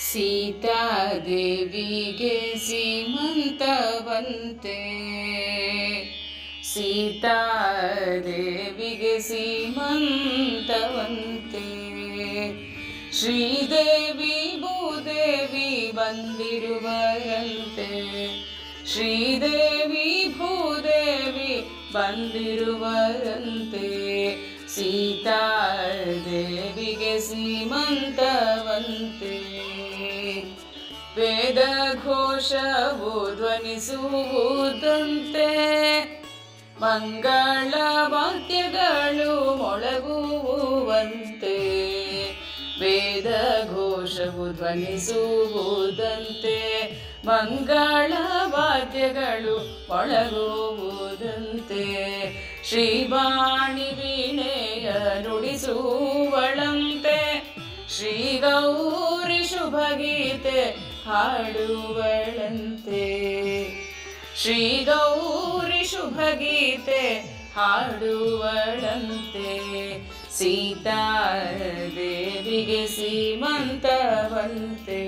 ಸೀತಾದೇವಿಗೆ ಸೀಮಂತವಂತೆ. ಸೀತಾದೇವಿಗೆ ಸೀಮಂತವಂತೆ. ಶ್ರೀದೇವಿ ಭೂದೇವಿ ಬಂದಿರುವರಂತೆ. ಶ್ರೀದೇವಿ ಭೂದೇವಿ ಬಂದಿರುವರಂತೆ. ಸೀತಾದೇವಿಗೆ ಸೀಮಂತವಂತೆ ಘೋಷವು ಧ್ವನಿಸುವುದಂತೆ ಮಂಗಳ ವಾಕ್ಯಗಳು ಮೊಳಗುವಂತೆ ವೇದ ಘೋಷವು ಧ್ವನಿಸುವುದಂತೆ ಮಂಗಳ ವಾದ್ಯಗಳು ಮೊಳಗುವುದಂತೆ. ಶ್ರೀವಾಣಿ ವೀಣೆಯ ನುಡಿಸುವಳಂತೆ ಶ್ರೀ ಗೌರಿ ಶುಭಗೀತೆ ಹಾಡುವಳಂತೆ ಶ್ರೀ ಗೌರಿ ಶುಭಗೀತೆ ಹಾಡುವಳಂತೆ ಸೀತಾದೇವಿಗೆ ಸೀಮಂತವಂತೆ.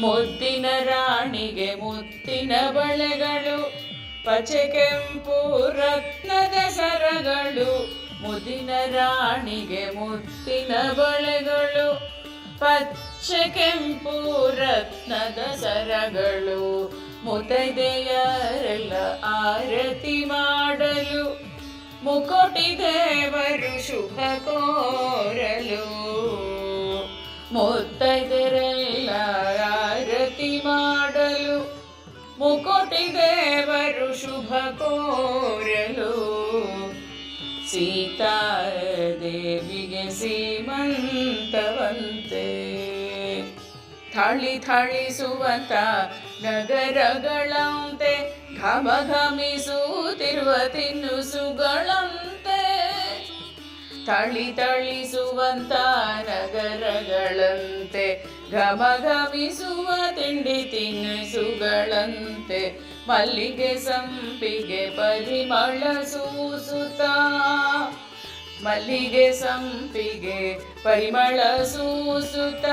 ಮುತ್ತಿನ ರಾಣಿಗೆ ಮುತ್ತಿನ ಬಳೆಗಳು, ಪಚೆ ಕೆಂಪು ರತ್ನದ ಸರಗಳು ಮುದಿನ ರಾಣಿಗೆ ಮುತ್ತಿನ ಬಳೆಗಳು ಪಚ್ಚೆ ಕೆಂಪು ರತ್ನದ ಸರಗಳು ಮುತೈದೆಯರೆಲ್ಲ ಆರತಿ ಮಾಡಲು. ಮುಕೋಟಿ ದೇವರು ಶುಭ ಕೋರಲು. ಮುತ್ತೈದೆರೆಲ್ಲ ಆರತಿ ಮಾಡಲು. ಮುಕೋಟಿ ದೇವರು ಶುಭ ಕೋರಲು. ಸೀತಾದೇವಿಗೆ ಸೀಮಂತವಂತೆ ಥಳಿ ಥಳಿಸುವಂತ ನಗರಗಳಂತೆ, ಘಮ ಘಮಿಸುತ್ತಿರುವ ತಿನ್ನುಸುಗಳಂತೆ. ಥಳಿ ಥಳಿಸುವಂತ ನಗರಗಳಂತೆ, ಘಮ ಘಮಿಸುವ ತಿಂಡಿ ತಿನಿಸುಗಳಂತೆ ಮಲ್ಲಿಗೆ ಸಂಪಿಗೆ ಪರಿಮಳ ಸೂಸುತ್ತ, ಮಲ್ಲಿಗೆ ಸಂಪಿಗೆ ಪರಿಮಳ ಸೂಸುತ್ತ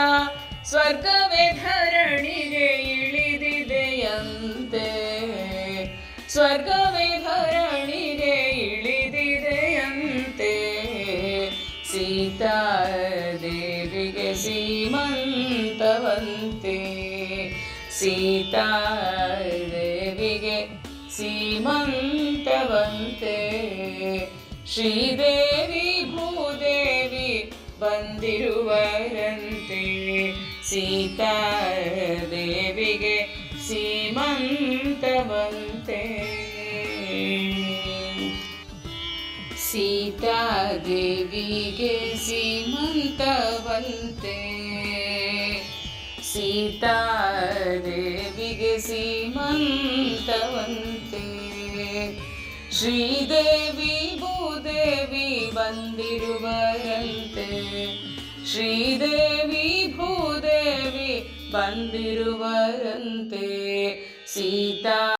ಸ್ವರ್ಗವೇ ಧರಣಿಗೆ ಇಳಿದಿದೆಯಂತೆ ಸ್ವರ್ಗವೇ ಧರಣಿಗೆ ಇಳಿದಿದೆಯಂತೆ ಸೀತಾದೇವಿಗೆ ಸೀಮಂತವಂತೆ. ಸೀತಾದೇವಿಗೆ ಸೀಮಂತವಂತೆ. ಶ್ರೀದೇವಿ ಭೂದೇವಿ ಬಂದಿರುವರಂತೆ. ಸೀತಾದೇವಿಗೆ ಸೀಮಂತವಂತೆ. ಸೀತಾದೇವಿಗೆ ಸೀಮಂತವಂತೆ. ಸೀತಾದೇವಿಗೆ ಸೀಮಂತವಂತೆ. ಶ್ರೀದೇವಿ ಭೂದೇವಿ ಬಂದಿರುವರಂತೆ. ಶ್ರೀದೇವಿ ಬಂದಿರುವರಂತೆ. ಸೀತಾ